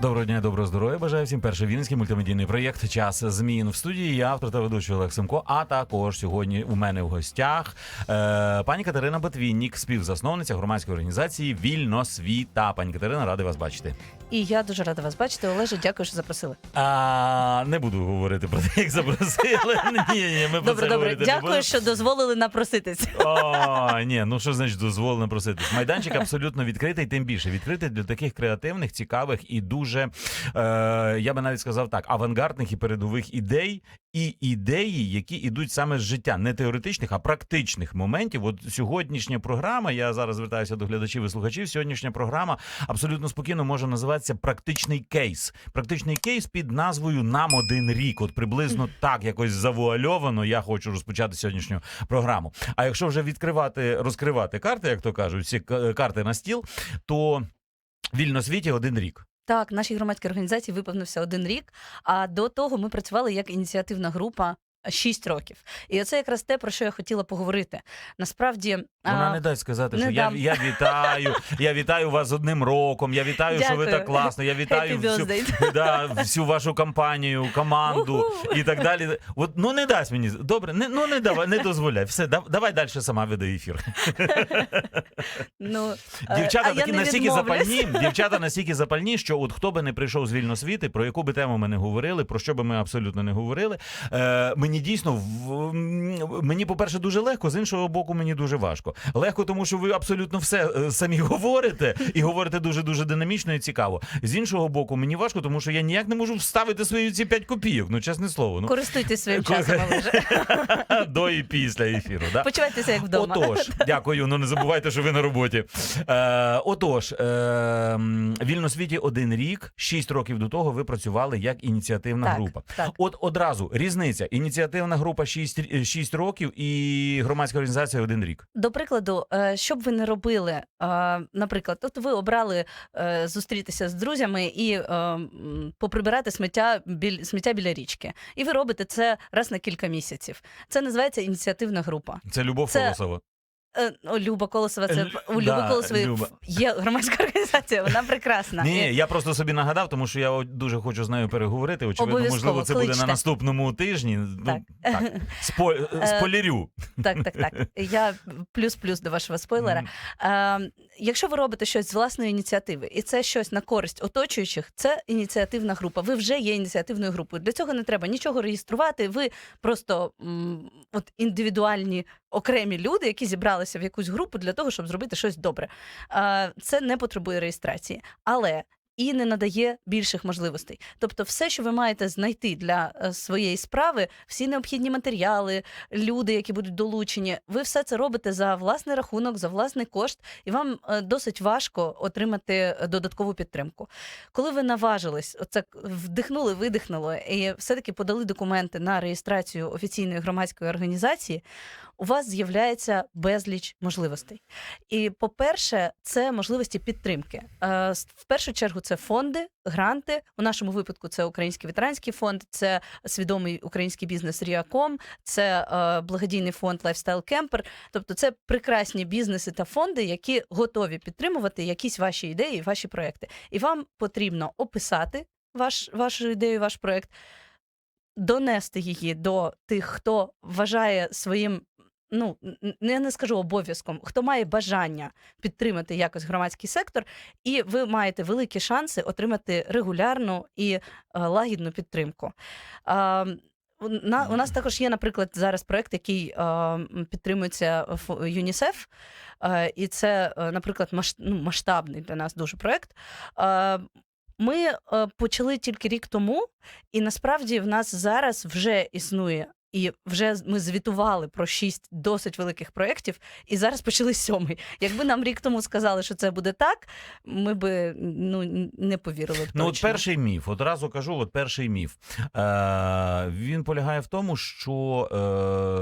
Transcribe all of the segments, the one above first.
Доброго дня, доброго здоров'я. Бажаю всім перший вінницький мультимедійний проєкт Час змін в студії. Я автор та ведучий Олег Семко. А також сьогодні у мене в гостях е, пані Катерина Ботвіннік, співзасновниця громадської організації Вільно світа. Пані Катерина, радий вас бачити. І я дуже рада вас бачити. Олеже, дякую, що запросили. А не буду говорити про те, як запросили. Ні, ні, ми про Добре, це добре. говорити не Дякую, будемо. що дозволили напроситись. О, ні, ну що значить дозволено просити? Майданчик абсолютно відкритий, тим більше відкритий для таких креативних, цікавих і дуже, е, я би навіть сказав так, авангардних і передових ідей, і ідеї, які ідуть саме з життя, не теоретичних, а практичних моментів. От сьогоднішня програма, я зараз звертаюся до глядачів і слухачів. Сьогоднішня програма абсолютно спокійно може називатися практичний кейс. Практичний кейс під назвою Нам один рік. От приблизно так якось завуальовано. Я хочу розпочати сьогоднішню програму. А якщо вже відкривати, розкривати карти, як то кажуть, всі карти на стіл, то вільно світі один рік. Так, нашій громадській організації виповнився один рік. А до того ми працювали як ініціативна група. Шість років, і оце якраз те, про що я хотіла поговорити. Насправді Вона а, не дасть сказати, не що я, дам. я вітаю, я вітаю вас з одним роком. Я вітаю, що ви так класно. Я вітаю всю, да, всю вашу компанію, команду і так далі. От ну не дасть мені добре, не ну не давай, не дозволяй. Все, давай далі сама веди ефір. ну Дівчата а такі настільки запальні, дівчата настільки запальні, що от хто би не прийшов з вільносвіти, про яку би тему ми не говорили, про що би ми абсолютно не говорили. Е, мені дійсно в мені, по-перше, дуже легко, з іншого боку, мені дуже важко. Легко, тому що ви абсолютно все е, самі говорите і говорите дуже дуже динамічно і цікаво. З іншого боку, мені важко, тому що я ніяк не можу вставити свої ці 5 копійок. Ну, чесне слово. Ну Користуйтесь своїм часом, Олеже. до і після ефіру. Да? Почувайтеся як вдома. Отож, дякую. Ну не забувайте, що ви на роботі. Е, отож, е, вільно світі один рік, шість років до того ви працювали як ініціативна Так, група. так. От одразу різниця: ініціативна група 6, 6 років і громадська організація один рік. До прикладу, е, що б ви не робили, е, наприклад, от ви обрали е, зустрітися з друзями і е, поприбирати сміття біль, сміття біля річки. І ви робите це раз на кілька місяців. Це називається ініціативна група. Це Любов Це- Колосова. Е, Люба Колосова, це Лю- у Люби да, Колосової Люба. є громадська організація, вона прекрасна. Ні, я просто собі нагадав, тому що я дуже хочу з нею переговорити. Очевидно, Обов'язково, можливо, це буде на наступному тижні. Ну, Так. так. Спо- Е, спойлерю. Так, так, так. Я плюс-плюс до вашого спойлера. Е, якщо ви робите щось з власної ініціативи, і це щось на користь оточуючих, це ініціативна група. Ви вже є ініціативною групою. Для цього не треба нічого реєструвати. Ви просто м, от індивідуальні окремі люди, які зібралися в якусь групу для того, щоб зробити щось добре. Е, це не потребує реєстрації, але. І не надає більших можливостей. Тобто, все, що ви маєте знайти для е, своєї справи, всі необхідні матеріали, люди, які будуть долучені, ви все це робите за власний рахунок, за власний кошт, і вам е, досить важко отримати е, додаткову підтримку. Коли ви наважились, оце вдихнули, видихнули, і все-таки подали документи на реєстрацію офіційної громадської організації, у вас з'являється безліч можливостей. І, по-перше, це можливості підтримки. В першу чергу це фонди, гранти. У нашому випадку це Український ветеранський фонд, це свідомий український бізнес Ріаком, це е, благодійний фонд Lifestyle Camper. Тобто, це прекрасні бізнеси та фонди, які готові підтримувати якісь ваші ідеї, ваші проекти. І вам потрібно описати ваш, вашу ідею, ваш проект, донести її до тих, хто вважає своїм. Ну, н- я не скажу обов'язком, хто має бажання підтримати якось громадський сектор, і ви маєте великі шанси отримати регулярну і е, лагідну підтримку. На- у нас також є, наприклад, зараз проект, який е, підтримується фо- ЮНІСЕФ, е, і це, е, наприклад, маш, ну, масштабний для нас дуже проект. Е, ми е, почали тільки рік тому, і насправді в нас зараз вже існує. І вже ми звітували про шість досить великих проєктів, і зараз почали сьомий. Якби нам рік тому сказали, що це буде так, ми би ну не повірили. б Ну, от перший міф, одразу кажу, от перший міф. Е, він полягає в тому, що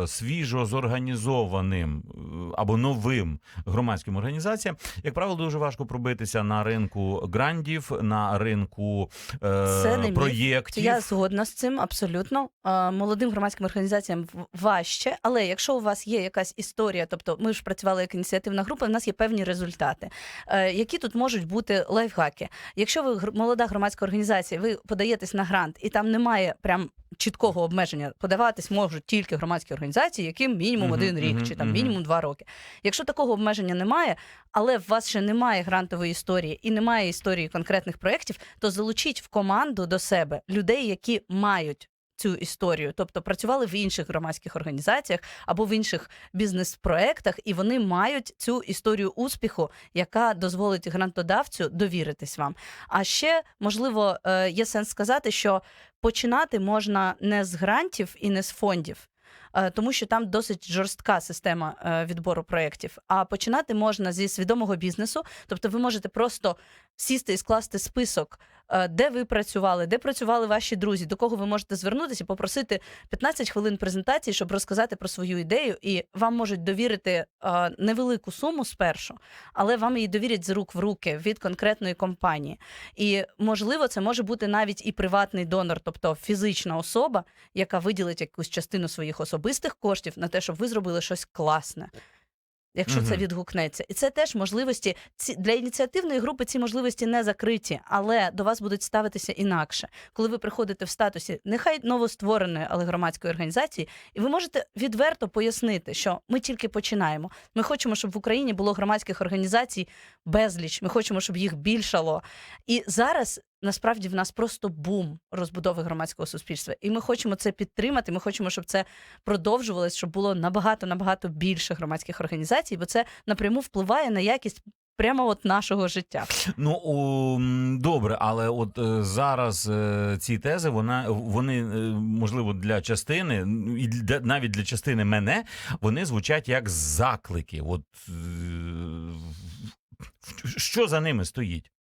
е, свіжо зорганізованим е, або новим громадським організаціям, як правило, дуже важко пробитися на ринку грандів, на ринку е, проєктів. Я згодна з цим абсолютно. А, Молодим громадським організаціям в- важче, але якщо у вас є якась історія, тобто ми ж працювали як ініціативна група, в нас є певні результати. Е, які тут можуть бути лайфхаки? Якщо ви молода громадська організація, ви подаєтесь на грант, і там немає прям чіткого обмеження, подаватись можуть тільки громадські організації, яким мінімум один рік чи там мінімум два роки. Якщо такого обмеження немає, але в вас ще немає грантової історії і немає історії конкретних проєктів, то залучіть в команду до себе людей, які мають. Цю історію, тобто працювали в інших громадських організаціях або в інших бізнес-проектах, і вони мають цю історію успіху, яка дозволить грантодавцю довіритись вам. А ще можливо е, є сенс сказати, що починати можна не з грантів і не з фондів. е, Тому що там досить жорстка система е, відбору проєктів. А починати можна зі свідомого бізнесу. Тобто, ви можете просто сісти і скласти список, де ви працювали, де працювали ваші друзі, до кого ви можете звернутися і попросити 15 хвилин презентації, щоб розказати про свою ідею. І вам можуть довірити е, невелику суму спершу, але вам її довірять з рук в руки від конкретної компанії. І можливо, це може бути навіть і приватний донор, тобто фізична особа, яка виділить якусь частину своїх особистих коштів на те, щоб ви зробили щось класне. Якщо це відгукнеться, і це теж можливості ці для ініціативної групи. Ці можливості не закриті, але до вас будуть ставитися інакше. Коли ви приходите в статусі нехай новоствореної, але громадської організації, і ви можете відверто пояснити, що ми тільки починаємо. Ми хочемо, щоб в Україні було громадських організацій безліч. Ми хочемо, щоб їх більшало. І зараз насправді в нас просто бум розбудови громадського суспільства. І ми хочемо це підтримати. Ми хочемо, щоб це продовжувалось, щоб було набагато набагато більше громадських організацій, бо це напряму впливає на якість. Прямо от нашого життя. Ну о, добре, але от е, зараз е, ці тези вона вони е, можливо для частини, і для, навіть для частини мене, вони звучать як заклики. От е, що за ними стоїть?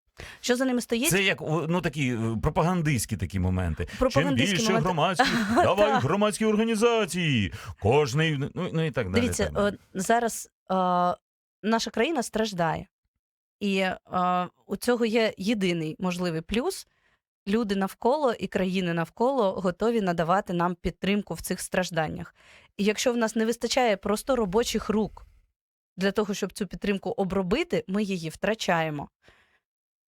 Що за ними стоїть? Це як ну такі е, пропагандистські такі моменти. Чим більше моменти. громадських, давай громадські організації, кожний ну, ну і так далі. Дивіться, так далі. от зараз е, наша країна страждає, і е, у цього є єдиний можливий плюс. Люди навколо і країни навколо готові надавати нам підтримку в цих стражданнях. І якщо в нас не вистачає просто робочих рук для того, щоб цю підтримку обробити, ми її втрачаємо.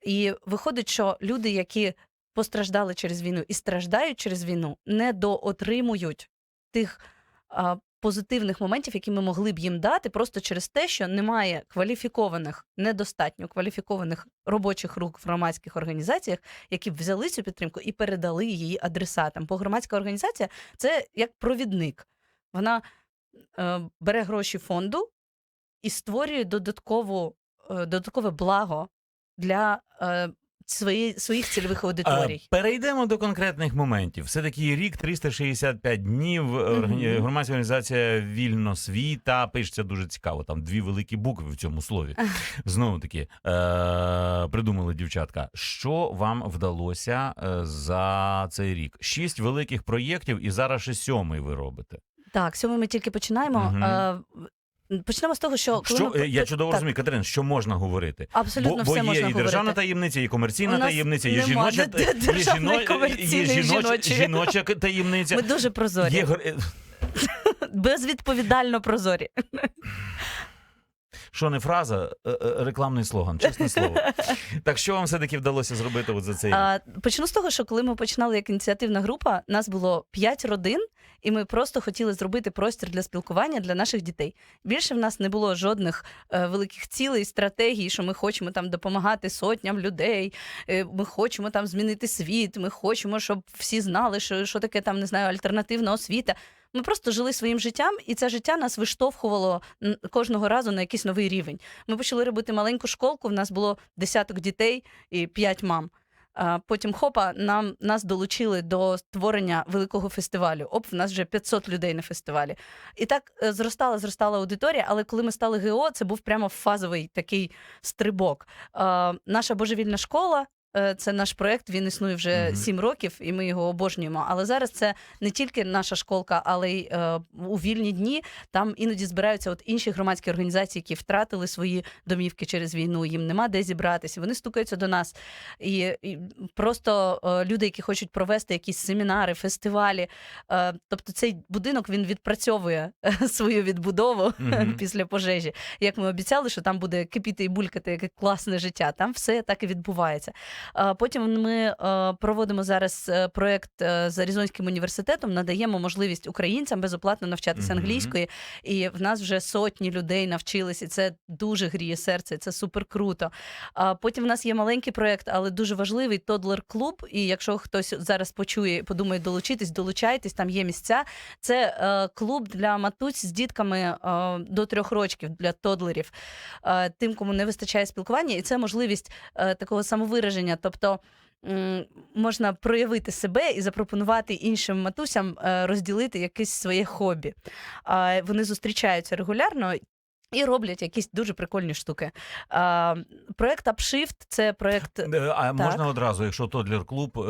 І виходить, що люди, які постраждали через війну і страждають через війну, не доотримують тих а, позитивних моментів, які ми могли б їм дати, просто через те, що немає кваліфікованих, недостатньо кваліфікованих робочих рук в громадських організаціях, які б взяли цю підтримку і передали її адресатам. Бо громадська організація це як провідник. Вона е, бере гроші фонду і створює додаткову, е, додаткове благо для е, свої, своїх цільових аудиторій. Перейдемо до конкретних моментів. Все таки рік 365 днів. Мгм. Громадська організація Вільно світа пишеться дуже цікаво. Там дві великі букви в цьому слові. Знову таки е- придумали дівчатка. Що вам вдалося е, за цей рік? Шість великих проєктів, і зараз ще сьомий ви робите. Так, сьогодні ми тільки починаємо. Мгм. Почнемо з того, що коли Що ми... е, я чудово так, розумію, Катерин, що можна говорити? Абсолютно бо бо є можна і державна говорити. таємниця, і комерційна таємниця, є жіноча, є, жіноч- жіноча таємниця. Ми дуже прозорі, Є безвідповідально прозорі. Що не фраза, е, е, рекламний слоган, чесне слово. Так що вам все-таки вдалося зробити от за цей? А, почну з того, що коли ми починали як ініціативна група, нас було 5 родин, і ми просто хотіли зробити простір для спілкування для наших дітей. Більше в нас не було жодних е, великих цілей, стратегій, що ми хочемо там допомагати сотням людей. е, ми хочемо там змінити світ. Ми хочемо, щоб всі знали, що, що таке там не знаю, альтернативна освіта. Ми просто жили своїм життям, і це життя нас виштовхувало кожного разу на якийсь новий рівень. Ми почали робити маленьку школку. В нас було десяток дітей і п'ять мам. Потім хопа, нам нас долучили до створення великого фестивалю. Оп, в нас вже 500 людей на фестивалі. І так е, зростала, зростала аудиторія. Але коли ми стали ГО, це був прямо фазовий такий стрибок. Наша божевільна школа Е, Це наш проект. Він існує вже сім років, і ми його обожнюємо. Але зараз це не тільки наша школка, але й е, у вільні дні там іноді збираються от інші громадські організації, які втратили свої домівки через війну. Їм нема де зібратися. Вони стукаються до нас. І, і просто е, люди, які хочуть провести якісь семінари, фестивалі. Е, тобто цей будинок він відпрацьовує свою відбудову Мгм. після пожежі. Як ми обіцяли, що там буде кипіти і булькати яке класне життя. Там все так і відбувається. Потім ми проводимо зараз е, проект е, з Аризонським університетом, надаємо можливість українцям безоплатно навчатися Мгм. англійської, і в нас вже сотні людей навчились, і це дуже гріє серце, це супер круто. Потім в нас є маленький проект, але дуже важливий Тодлер клуб. І якщо хтось зараз почує, подумає долучитись, долучайтесь, там є місця. Це е, клуб для матусь з дітками до трьох років для тодлерів, тим, кому не вистачає спілкування, і це можливість такого самовираження. Тобто можна проявити себе і запропонувати іншим матусям е, розділити якесь своє хобі. Вони зустрічаються регулярно. І роблять якісь дуже прикольні штуки. А, проект Upshift – це проект Е, А можна одразу, якщо Тодлер клуб,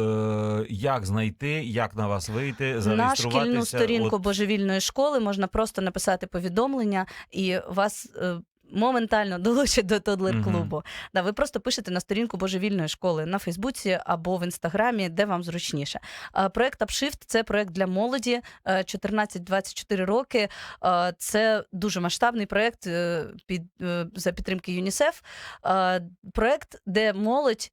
як знайти, як на вас вийти, на шкільну сторінку От, божевільної школи можна просто написати повідомлення, і вас е, моментально долучать до тодлер клубу. Да, ви просто пишете на сторінку божевільної школи на Фейсбуці або в інстаграмі, де вам зручніше. Проект Upshift – це проект для молоді е, 14-24 роки. Е, Це дуже масштабний проект е, під е, за підтримки ЮНІСЕФ. Проект, де молодь.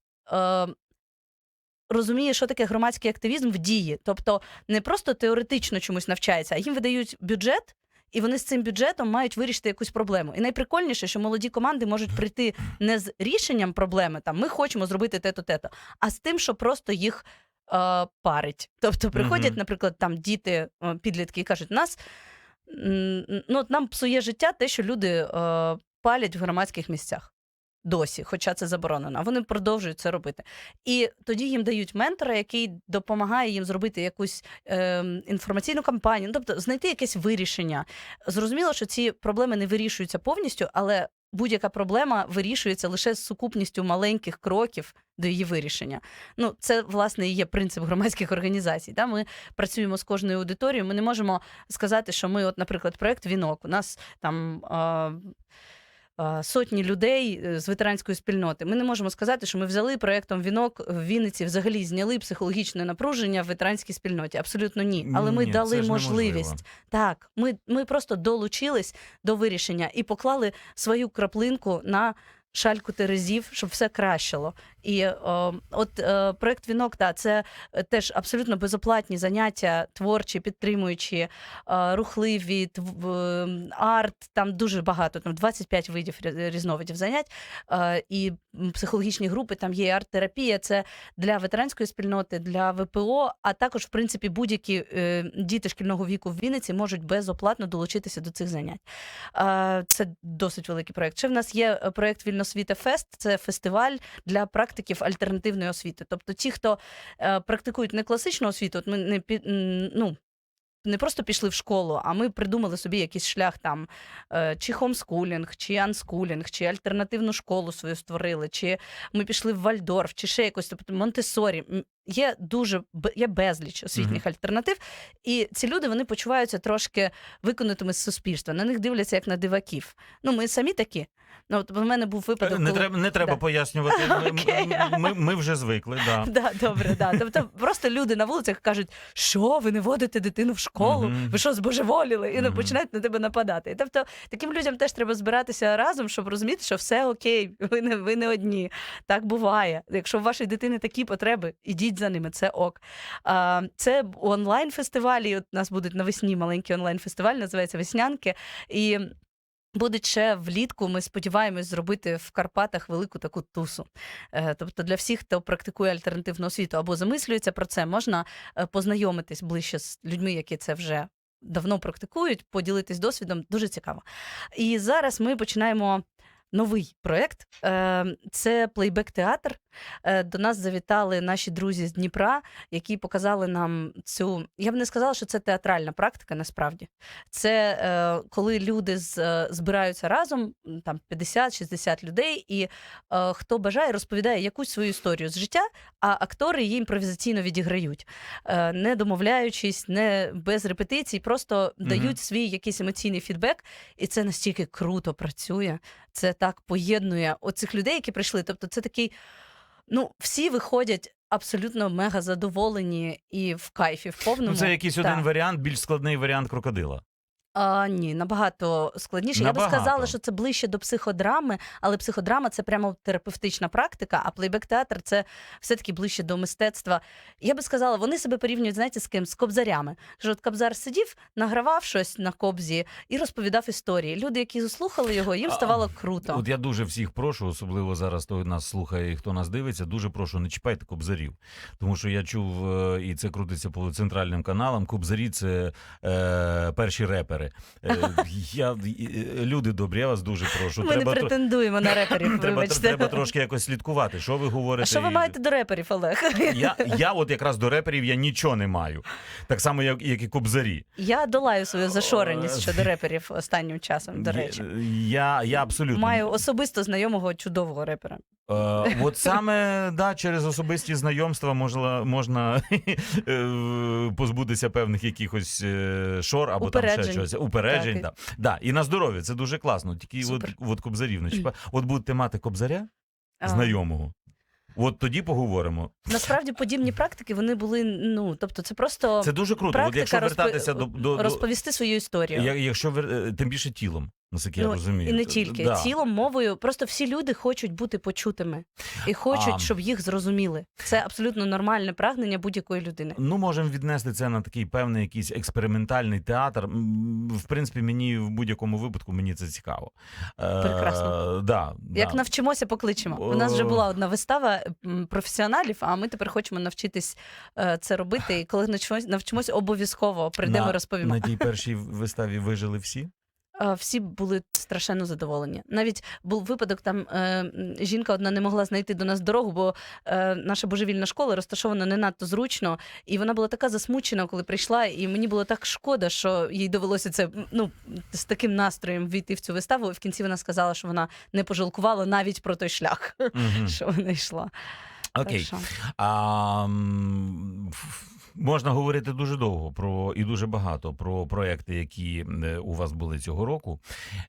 Розуміє, що таке громадський активізм в дії, тобто не просто теоретично чомусь навчається, а їм видають бюджет, і вони з цим бюджетом мають вирішити якусь проблему. І найприкольніше, що молоді команди можуть прийти не з рішенням проблеми, там ми хочемо зробити те-то, те-то, а з тим, що просто їх е, парить. Тобто приходять, Мгм. наприклад, там діти, е, підлітки і кажуть, нас ну, нам псує життя те, що люди е, палять в громадських місцях. Досі, хоча це заборонено, вони продовжують це робити. І тоді їм дають ментора, який допомагає їм зробити якусь е, інформаційну кампанію, ну, тобто знайти якесь вирішення. Зрозуміло, що ці проблеми не вирішуються повністю, але будь-яка проблема вирішується лише з сукупністю маленьких кроків до її вирішення. Ну, це власне і є принцип громадських організацій. Да? Ми працюємо з кожною аудиторією. Ми не можемо сказати, що ми, от, наприклад, проект Вінок. У нас там. А, Сотні людей е, з ветеранської спільноти. Ми не можемо сказати, що ми взяли проектом вінок в Вінниці, взагалі зняли психологічне напруження в ветеранській спільноті. Абсолютно ні. Але ми Ні, дали можливість. неможливо. Так, ми, ми просто долучились до вирішення і поклали свою краплинку на шальку терезів, щоб все кращило. І о, от е, проект Вінок, та це е, теж абсолютно безоплатні заняття, творчі, підтримуючі, е, рухливі, тв- е, арт. Там дуже багато, там 25 видів різновидів занять. Е, і психологічні групи, там є арт-терапія. Це для ветеранської спільноти, для ВПО, а також, в принципі, будь-які е, діти шкільного віку в Вінниці можуть безоплатно долучитися до цих занять. Е, Це досить великий проект. Ще в нас є е, проект Вільносвіта Фест. Це фестиваль для практиків альтернативної освіти. Тобто, ті, хто е, практикують не класичну освіту, от ми не ну. Не просто пішли в школу, а ми придумали собі якийсь шлях там, е, чи хомскулінг, чи анскулінг, чи альтернативну школу свою створили, чи ми пішли в Вальдорф, чи ще якось, тобто Монтесорі. Є дуже є безліч освітніх альтернатив, і ці люди вони почуваються трошки виконатими з суспільства. На них дивляться як на диваків. Ну, ми самі такі. Ну, от в мене був випадок. Е, Не коли- треба, не треба Да. пояснювати. Ми, Окей. ми, ми вже звикли. Да. Да, добре, да. Тобто просто люди на вулицях кажуть, що ви не водите дитину в школу, Мгм. ви що збожеволіли, і Мгм. починають на тебе нападати. Тобто таким людям теж треба збиратися разом, щоб розуміти, що все окей, ви не, ви не одні. Так буває. Якщо у вашої дитини такі потреби, ідіть за ними, це ок. А, це онлайн-фестивалі. От у нас будуть навесні маленький онлайн-фестиваль, називається Веснянки. І Буде ще влітку, ми сподіваємось зробити в Карпатах велику таку тусу. Е, Тобто для всіх, хто практикує альтернативну освіту або замислюється про це, можна е, познайомитись ближче з людьми, які це вже давно практикують, поділитись досвідом. Дуже цікаво. І зараз ми починаємо новий проєкт. Е, Це плейбек-театр. Е, До нас завітали наші друзі з Дніпра, які показали нам цю. Я б не сказала, що це театральна практика. Насправді, це е, коли люди з, е, збираються разом, там 50-60 людей, і е, хто бажає, розповідає якусь свою історію з життя, а актори її імпровізаційно відіграють, е, не домовляючись, не без репетицій, просто Мгм. дають свій якийсь емоційний фідбек, і це настільки круто працює. Це так поєднує оцих людей, які прийшли. Тобто, це такий. Ну, всі виходять абсолютно мега задоволені і в кайфі, в повному. Ну, це якийсь один варіант, більш складний варіант крокодила. А, ні, набагато складніше. Я Набагато. би сказала, що це ближче до психодрами, але психодрама це прямо терапевтична практика, а плейбек-театр це все-таки ближче до мистецтва. Я би сказала, вони себе порівнюють, знаєте, з ким? З кобзарями. Що от кобзар сидів, награвав щось на кобзі і розповідав історії. Люди, які слухали його, їм А, ставало круто. От я дуже всіх прошу, особливо зараз хто нас слухає і хто нас дивиться, дуже прошу, не чіпайте кобзарів. Тому що я чув, е, і це крутиться по центральним каналам. Кобзарі це е, перші репери. Е, я, е, люди добрі, я вас дуже прошу. Ми не претендуємо на реперів. треба, треба трошки якось слідкувати. Що ви говорите? А що ви маєте до реперів, Олег? Я, я от якраз до реперів я нічого не маю. Так само, як, як і кобзарі. Я долаю свою зашореність щодо реперів останнім часом, до речі. Я, я абсолютно Маю особисто знайомого чудового репера. Е, от саме да, через особисті знайомства можна, можна е, позбутися певних якихось е, шор або там ще Упереджень. щось. Упереджень. Так, да. Да. І на здоров'я, це дуже класно. Тільки от, Супер. от кобзарів не чіпа. От будете мати кобзаря А, знайомого. От тоді поговоримо. Насправді подібні практики вони були. Ну тобто, це просто Це дуже круто. От якщо вертатися до, до, до розповісти свою історію. я- якщо вер- е, тим більше тілом, наскільки я Ну, розумію. І не тільки Да. цілом мовою, просто всі люди хочуть бути почутими і хочуть, А. щоб їх зрозуміли. Це абсолютно нормальне прагнення будь-якої людини. Ну, можемо віднести це на такий певний якийсь експериментальний театр. В принципі, мені в будь-якому випадку мені це цікаво. Е, Прекрасно. Да, Як да. навчимося, покличемо. У нас вже була одна вистава професіоналів, а ми тепер хочемо навчитись е, це робити. І коли навчимось, навчимось обов'язково прийдемо, розповімо. На тій першій виставі вижили всі. Е, Всі були страшенно задоволені. Навіть був випадок, там е, жінка одна не могла знайти до нас дорогу, бо е, наша божевільна школа розташована не надто зручно, і вона була така засмучена, коли прийшла. І мені було так шкода, що їй довелося це ну з таким настроєм війти в цю виставу. І в кінці вона сказала, що вона не пожалкувала навіть про той шлях, що вона йшла. Окей. М, ф- можна говорити дуже довго про і дуже багато про проекти, які е, у вас були цього року.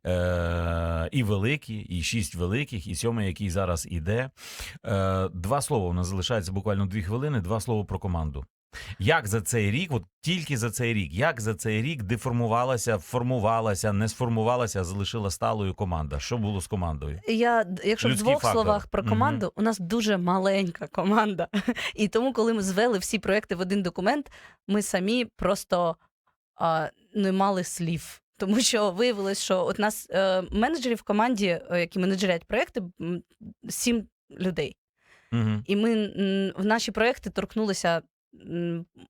Е, і великі, і шість великих, і сьомий, який зараз іде. Е, два слова у нас залишається буквально дві хвилини. Два слова про команду. Як за цей рік, от тільки за цей рік, як за цей рік деформувалася, формувалася, не сформувалася, а залишила сталою команда? Що було з командою? Я якщо Людський в двох фактор. словах про команду, у нас дуже маленька команда. І тому, коли ми звели всі проекти в один документ, ми самі просто а, не мали слів. Тому що виявилось, що от нас е, менеджерів в команді, е, які менеджерять проекти, сім людей. Угу. І ми м, в наші проекти торкнулися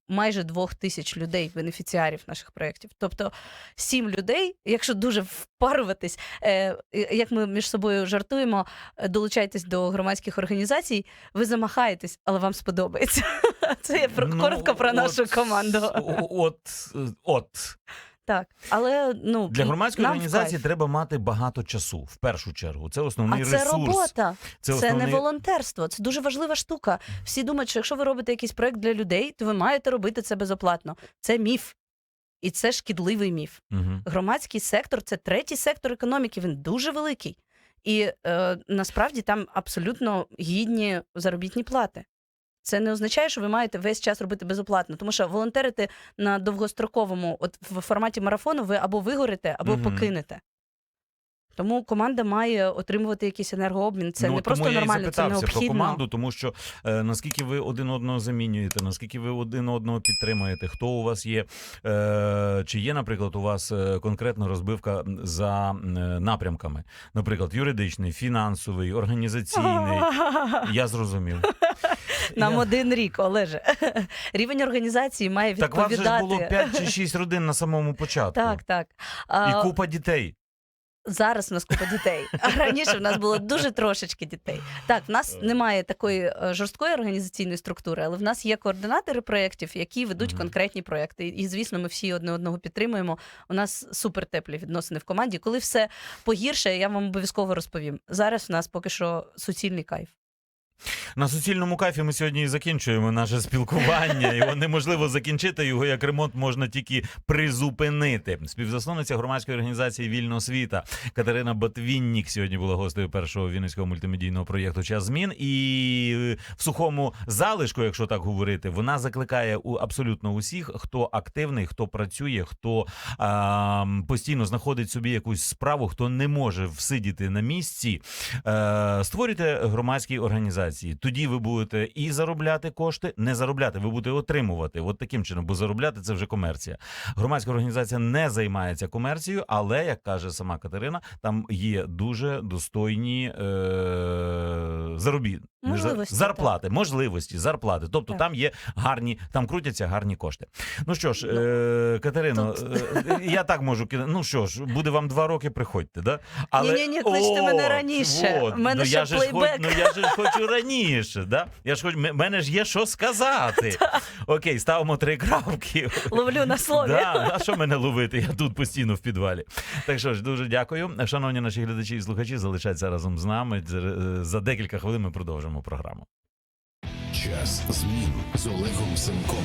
майже двох тисяч людей, бенефіціарів наших проєктів. Тобто сім людей, якщо дуже впаруватись, е, як ми між собою жартуємо, е, долучайтесь до громадських організацій, ви замахаєтесь, але вам сподобається. Це я про коротко про нашу команду. Ну, От, е, от Так, але ну для громадської організації треба мати багато часу в першу чергу. Це основний А це ресурс. робота. Це, Це, основний... не волонтерство, це дуже важлива штука. Всі думають, що якщо ви робите якийсь проект для людей, то ви маєте робити це безоплатно. Це міф. І це шкідливий міф. Мгм. Громадський сектор це третій сектор економіки, він дуже великий. І е, насправді там абсолютно гідні заробітні плати. Це не означає, що ви маєте весь час робити безоплатно, тому що волонтерити на довгостроковому, от в форматі марафону, ви або вигорите, або угу. покинете. Тому команда має отримувати якийсь енергообмін. Це ну, не просто тому нормально, я і це необхідно. про команду, тому що е, наскільки ви один одного замінюєте, наскільки ви один одного підтримуєте, хто у вас є, е, чи є, наприклад, у вас е, конкретна розбивка за е, напрямками, наприклад, юридичний, фінансовий, організаційний. Я зрозумів. Нам Я- один рік, Олеже. Рівень організації має Так вас же ж було 5 чи 6 родин на самому початку. Так, так. І купа дітей. Зараз у нас купа дітей. А раніше в нас було дуже трошечки дітей. Так, в нас немає такої е, жорсткої організаційної структури, але в нас є координатори проєктів, які ведуть конкретні проєкти. І, звісно, ми всі одне одного підтримуємо. У нас супер теплі відносини в команді. Коли все погірше, я вам обов'язково розповім. Зараз у нас поки що суцільний кайф. На суцільному кайфі ми сьогодні і закінчуємо наше спілкування. Його неможливо закінчити. Його як ремонт можна тільки призупинити. Співзасновниця громадської організації Вільна освіта Катерина Ботвіннік сьогодні була гостею першого вінницького мультимедійного проєкту Час змін. І в сухому залишку, якщо так говорити, вона закликає у абсолютно усіх, хто активний, хто працює, хто а, постійно знаходить собі якусь справу, хто не може всидіти на місці. Е, створюйте громадські організації. Тоді ви будете і заробляти кошти, не заробляти, ви будете отримувати. От таким чином, бо заробляти це вже комерція. Громадська організація не займається комерцією, але як каже сама Катерина, там є дуже достойні е, заробі... Можливості, зарплати, можливості, зарплати. Тобто Так. там є гарні, там крутяться гарні кошти. Ну що ж, е, Катерино, Тут- е, я так можу кидати. Ну що ж, буде вам два роки, приходьте, да? Ні-ні-ні, кличте мене раніше. от, мене ну, ще я же ж ну я ж хочу раніше, да? Я ж хоч мене ж є що сказати. Окей, ставимо три крапки. Ловлю на слові. Да, а що мене ловити? Я тут постійно в підвалі. Так що ж, дуже дякую. Шановні наші глядачі і слухачі, залишайтеся разом з нами. За декілька хвилин ми продовжимо програму. Час змін з Олегом Семком.